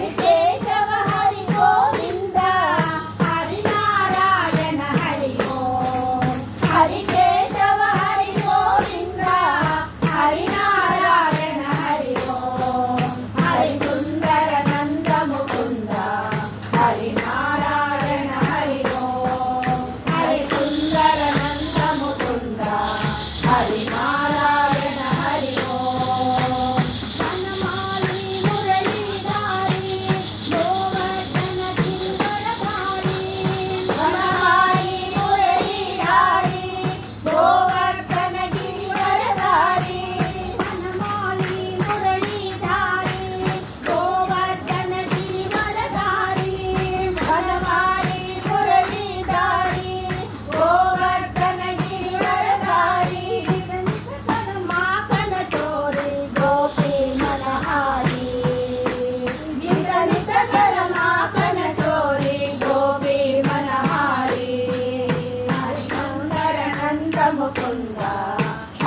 네.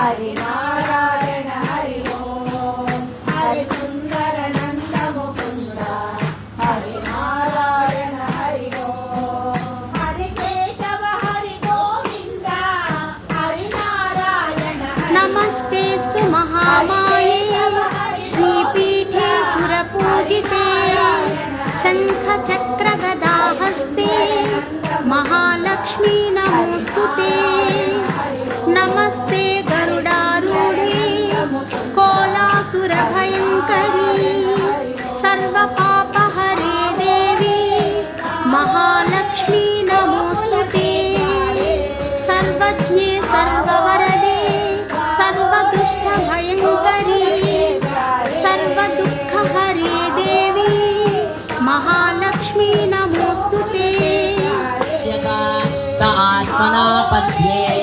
Pare. सर्वज्ञे सर्ववरदे सर्वदुष्टभयङ्करी सर्वदुःखहरे देवी महालक्ष्मी नमोऽस्तु ते आत्मना पद्ये